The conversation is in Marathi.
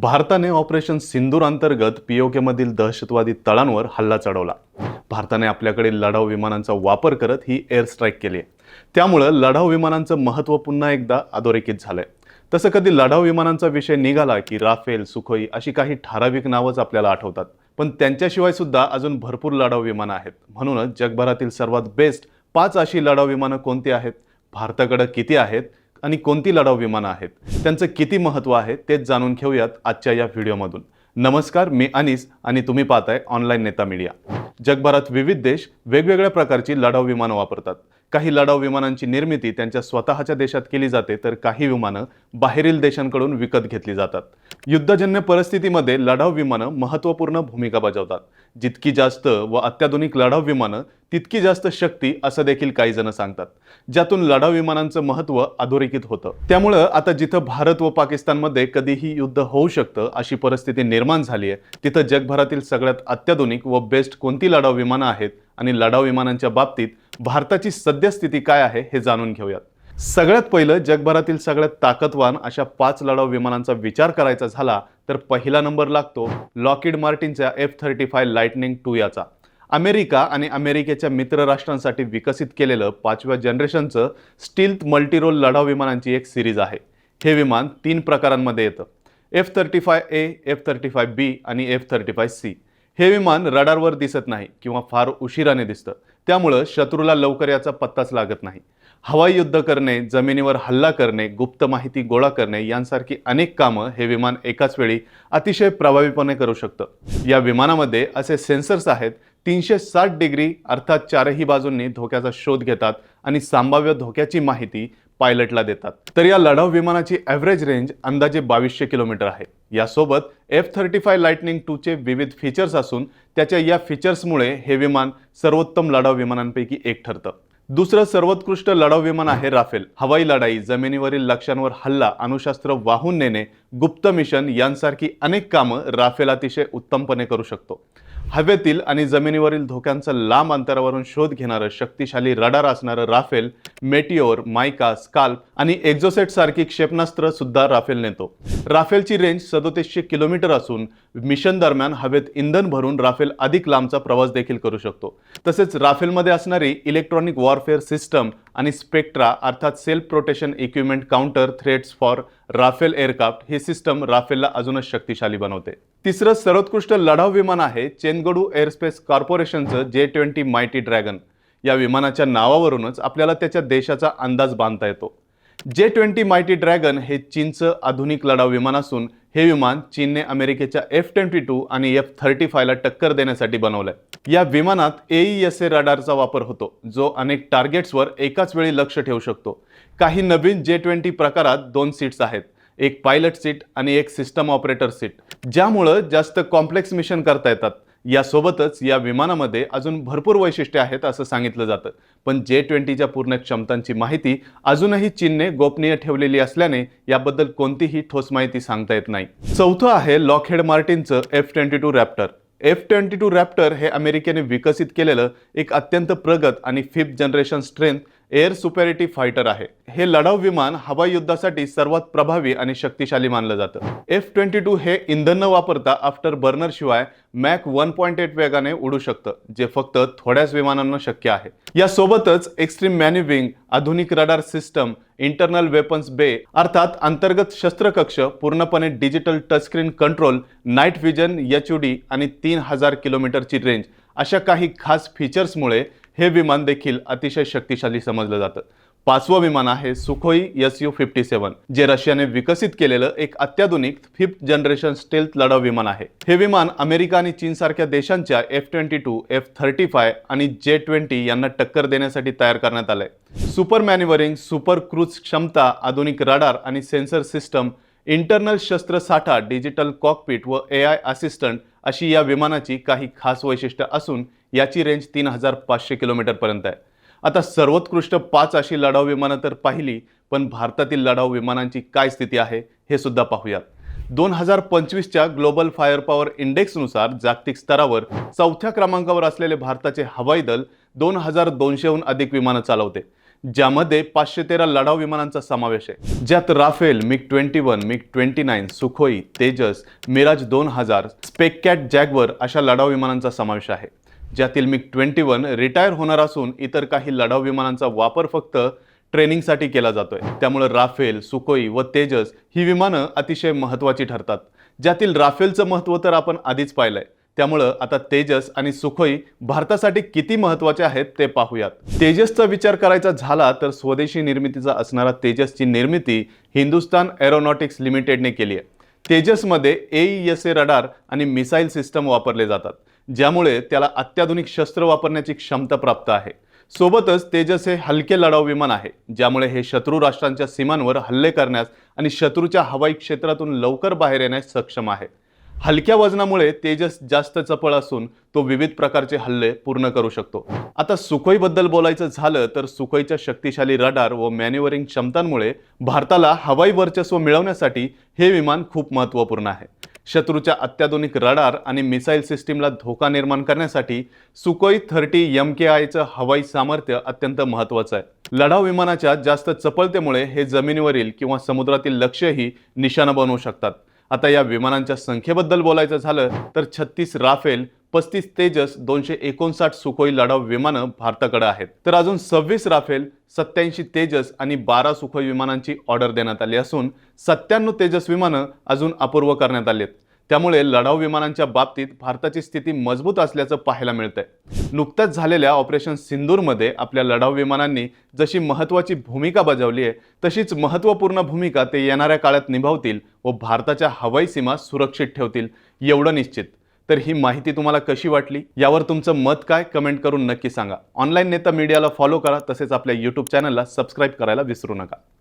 भारताने ऑपरेशन सिंदूर अंतर्गत पीओकेमधील दहशतवादी तळांवर हल्ला चढवला. भारताने आपल्याकडे लढाऊ विमानांचा वापर करत ही एअर स्ट्राईक केली आहे. त्यामुळं लढाऊ विमानांचं महत्त्व पुन्हा एकदा अधोरेखित झालंय. तसं कधी लढाऊ विमानांचा विषय निघाला की राफेल सुखोई अशी काही ठराविक नावंच आपल्याला आठवतात. पण त्यांच्याशिवाय सुद्धा अजून भरपूर लढाऊ विमानं आहेत. म्हणूनच जगभरातील सर्वात बेस्ट पाच अशी लढाऊ विमानं कोणती आहेत? भारताकडं किती आहेत? आणि कोणती लढाऊ विमानं आहेत? त्यांचं किती महत्त्व आहे? तेच जाणून घेऊयात आजच्या या व्हिडिओमधून. नमस्कार मी अनिस आणि तुम्ही पाहताय ऑनलाईन नेता मीडिया. जगभरात विविध देश वेगवेगळ्या प्रकारची लढाऊ विमानं वापरतात. काही लढाऊ विमानांची निर्मिती त्यांच्या स्वतःच्या देशात केली जाते तर काही विमानं बाहेरील देशांकडून विकत घेतली जातात. युद्धजन्य परिस्थितीमध्ये लढाऊ विमानं महत्त्वपूर्ण भूमिका बजावतात. जितकी जास्त व अत्याधुनिक लढाऊ विमानं तितकी जास्त शक्ती असं देखील काही जण सांगतात. ज्यातून लढाऊ विमानांचं महत्त्व अधोरेखित होतं. त्यामुळं आता जिथं भारत व पाकिस्तानमध्ये कधीही युद्ध होऊ शकतं अशी परिस्थिती निर्माण झाली आहे तिथं जगभरातील सगळ्यात अत्याधुनिक व बेस्ट कोणती लढाऊ विमानं आहेत आणि लढाऊ विमानांच्या बाबतीत भारताची सद्यस्थिती काय आहे हे जाणून घेऊयात. सगळ्यात पहिलं जगभरातील सगळ्यात ताकदवान अशा पाच लढाऊ विमानांचा विचार करायचा झाला तर पहिला नंबर लागतो Lockheed मार्टिनच्या F thirty five Lightning two याचा. अमेरिका आणि अमेरिकेच्या मित्र राष्ट्रांसाठी विकसित केलेलं पाचव्या जनरेशनचं स्टील्थ मल्टीरोल लढाऊ विमानांची एक सिरीज आहे. हे विमान तीन प्रकारांमध्ये येतं. F thirty five A F thirty five B आणि एफ थर्टी फाय सी. हे विमान रडारवर दिसत नाही किंवा फार उशिराने दिसतं. त्यामुळं शत्रूला लवकर याचा पत्ताच लागत नाही. हवाई युद्ध करणे जमिनीवर हल्ला करणे गुप्त माहिती गोळा करणे यांसारखी अनेक कामं हे विमान एकाच वेळी अतिशय प्रभावीपणे करू शकतं. या विमानामध्ये असे सेन्सर्स आहेत तीनशे साठ डिग्री अर्थात चारही बाजूंनी धोक्याचा शोध घेतात आणि संभाव्य धोक्याची माहिती पायलटला देतात. तर या लढाऊ विमानाची ॲव्हरेज रेंज अंदाजे बावीसशे किलोमीटर आहे. यासोबत एफ थर्टी फाय लाइटनिंग टूचे विविध फीचर्स असून त्याच्या या फीचर्समुळे हे विमान सर्वोत्तम लढाऊ विमानांपैकी एक ठरतं. दुसरं सर्वोत्कृष्ट लढाऊ विमान आहे राफेल. हवाई लढाई जमिनीवरील लक्ष्यांवर हल्ला अणुशास्त्र वाहून नेणे गुप्त मिशन यांसारखी अनेक कामं राफेल अतिशय उत्तमपणे करू शकतो. हवेतील आणि जमिनीवरील धोक्यांचा लांब अंतरावरून शोध घेणारं शक्तिशाली रडार असणारं राफेल मेटिओर मायका स्काल्प आणि एक्झोसेट सारखी क्षेपणास्त्र सुद्धा राफेल नेतो. राफेलची रेंज सदोतीसशे किलोमीटर असून मिशन दरम्यान हवेत इंधन भरून राफेल अधिक लांबचा प्रवास देखील करू शकतो. तसेच राफेलमध्ये असणारी इलेक्ट्रॉनिक वॉरफेअर सिस्टम आणि स्पेक्ट्रा अर्थात self protection equipment counter threats for Rafale aircraft he system राफेलला अजूनच शक्तिशाली बनवते. तिसरं सर्वोत्कृष्ट लढाऊ विमान आहे चेनगडू एअरस्पेस कॉर्पोरेशनचं जे ट्वेंटी मायटी ड्रॅगन. या विमानाच्या नावावरूनच आपल्याला त्याच्या देशाचा अंदाज बांधता येतो. जे ट्वेंटी मायटी ड्रॅगन हे चीनचं आधुनिक लढाऊ विमान असून हे विमान चीनने अमेरिकेच्या एफ ट्वेंटी टू आणि एफ थर्टी फायला टक्कर देण्यासाठी बनवलंय. या विमानात एईएसए ए रडारचा वापर होतो जो अनेक टार्गेट्सवर एकाच वेळी लक्ष ठेवू शकतो. काही नवीन जे ट्वेंटी प्रकारात दोन सीट्स आहेत एक पायलट सीट आणि एक सिस्टम ऑपरेटर सीट ज्यामुळं जास्त कॉम्प्लेक्स मिशन करता येतात. यासोबतच या विमानामध्ये अजून भरपूर वैशिष्ट्ये आहेत असं सांगितलं जातं. पण जे ट्वेंटीच्या पूर्ण क्षमतांची माहिती अजूनही चीनने गोपनीय ठेवलेली असल्याने याबद्दल कोणतीही ठोस माहिती सांगता येत नाही. चौथं आहे Lockheed मार्टिनचं F twenty two Raptor. F twenty two Raptor हे अमेरिकेने विकसित केलेलं एक अत्यंत प्रगत आणि fifth generation strength air superiority fighter आहे. हे लढाऊ विमान हवाई युद्धासाठी सर्वात प्रभावी आणि शक्तिशाली मानलं जातं. एफ ट्वेंटी टू हे इंधन न वापरता आफ्टर बर्नर शिवाय मॅक वन पॉईंट एट वेगाने उडू शकतं जे फक्त थोड्याच विमानांना शक्य आहे. यासोबतच एक्स्ट्रीम मॅन्युविंग आधुनिक रडार सिस्टम इंटरनल वेपन्स बे अर्थात अंतर्गत शस्त्रकक्ष पूर्णपणे digital touchscreen control night vision H D आणि तीन हजार किलोमीटरची रेंज अशा काही खास फीचर्समुळे हे विमान देखील अतिशय शक्तिशाली समजलं जातं. पाचवं विमान आहे Sukhoi S U fifty seven जे रशियाने विकसित केलेलं एक अत्याधुनिक फिफ्थ जनरेशन स्टेल्थ लढाऊ विमान आहे. हे विमान अमेरिका आणि चीन सारख्या देशांच्या F twenty two F thirty five आणि जे ट्वेंटी यांना टक्कर देण्यासाठी तयार करण्यात आलंय. सुपर मॅन्युवरिंग सुपर क्रूज क्षमता आधुनिक रडार आणि सेन्सर सिस्टम इंटरनल शस्त्रसाठा डिजिटल कॉकपिट व ए आय असिस्टंट अशी या विमानाची काही खास वैशिष्ट्य असून याची रेंज तीन हजार पाचशे किलोमीटरपर्यंत आहे. आता सर्वोत्कृष्ट पाच अशी लढाऊ विमानं तर पाहिली पण भारतातील लढाऊ विमानांची काय स्थिती आहे हे सुद्धा पाहूयात. दोन हजार पंचवीसच्या ग्लोबल फायर पॉवर इंडेक्सनुसार जागतिक स्तरावर चौथ्या क्रमांकावर असलेले भारताचे हवाई दल दोन हजार दोनशेहून अधिक विमानं चालवते. ज्यामध्ये पाचशे तेरा लढाऊ विमानांचा समावेश आहे. ज्यात Rafale MiG twenty one MiG twenty nine Sukhoi Tejas Mirage दोन हजार स्पेकॅट जॅगवर अशा लढाऊ विमानांचा समावेश आहे. ज्यातील मिग ट्वेंटी वन रिटायर होणार असून इतर काही लढाऊ विमानांचा वापर फक्त ट्रेनिंगसाठी केला जातोय. त्यामुळे राफेल सुकोई व तेजस ही विमानं अतिशय महत्त्वाची ठरतात. ज्यातील राफेलचं महत्त्व तर आपण आधीच पाहिलंय. त्यामुळं आता तेजस आणि सुखोई भारतासाठी किती महत्त्वाचे आहेत ते पाहूयात. तेजसचा विचार करायचा झाला तर स्वदेशी निर्मितीचा असणारा तेजसची निर्मिती हिंदुस्तान एरोनॉटिक्स लिमिटेडने केली आहे. तेजसमध्ये A E S A radar आणि मिसाईल सिस्टम वापरले जातात ज्यामुळे त्याला अत्याधुनिक शस्त्र वापरण्याची क्षमता प्राप्त आहे. सोबतच तेजस हे हलके लढाऊ विमान आहे ज्यामुळे हे शत्रू राष्ट्रांच्या सीमांवर हल्ले करण्यास आणि शत्रूच्या हवाई क्षेत्रातून लवकर बाहेर येण्यास सक्षम आहे. हलक्या वजनामुळे तेजस जास्त चपळ असून तो विविध प्रकारचे हल्ले पूर्ण करू शकतो. आता सुखोईबद्दल बोलायचं झालं तर सुखोईच्या शक्तिशाली रडार व मॅन्युअरिंग क्षमतांमुळे भारताला हवाई वर्चस्व मिळवण्यासाठी हे विमान खूप महत्त्वपूर्ण आहे. शत्रूच्या अत्याधुनिक रडार आणि मिसाईल सिस्टीमला धोका निर्माण करण्यासाठी सुकोई थर्टी एम के आयचं हवाई सामर्थ्य अत्यंत महत्त्वाचं आहे. लढाऊ विमानाच्या जास्त चपळतेमुळे हे जमिनीवरील किंवा समुद्रातील लक्ष्यही निशाणा बनवू शकतात. आता या विमानांच्या संख्येबद्दल बोलायचं झालं तर छत्तीस राफेल पस्तीस तेजस दोनशे एकोणसाठ सुखोई लढाऊ विमानं भारताकडे आहेत. तर अजून सव्वीस राफेल सत्याऐंशी तेजस आणि बारा सुखोई विमानांची ऑर्डर देण्यात आली असून सत्त्याण्णव तेजस विमानं अजून अपूर्व करण्यात आली आहेत. त्यामुळे लढाऊ विमानांच्या बाबतीत भारताची स्थिती मजबूत असल्याचं पाहायला मिळतंय. नुकत्याच झालेल्या ऑपरेशन सिंदूरमध्ये आपल्या लढाऊ विमानांनी जशी महत्त्वाची भूमिका बजावली आहे तशीच महत्त्वपूर्ण भूमिका ते येणाऱ्या काळात निभावतील व भारताच्या हवाई सीमा सुरक्षित ठेवतील एवढं निश्चित. तर ही माहिती तुम्हाला कशी वाटली? यावर तुमचं मत काय? कमेंट करून नक्की सांगा. ऑनलाईन नेता मीडियाला फॉलो करा तसेच आपल्या यूट्यूब चॅनलला सबस्क्राईब करायला विसरू नका.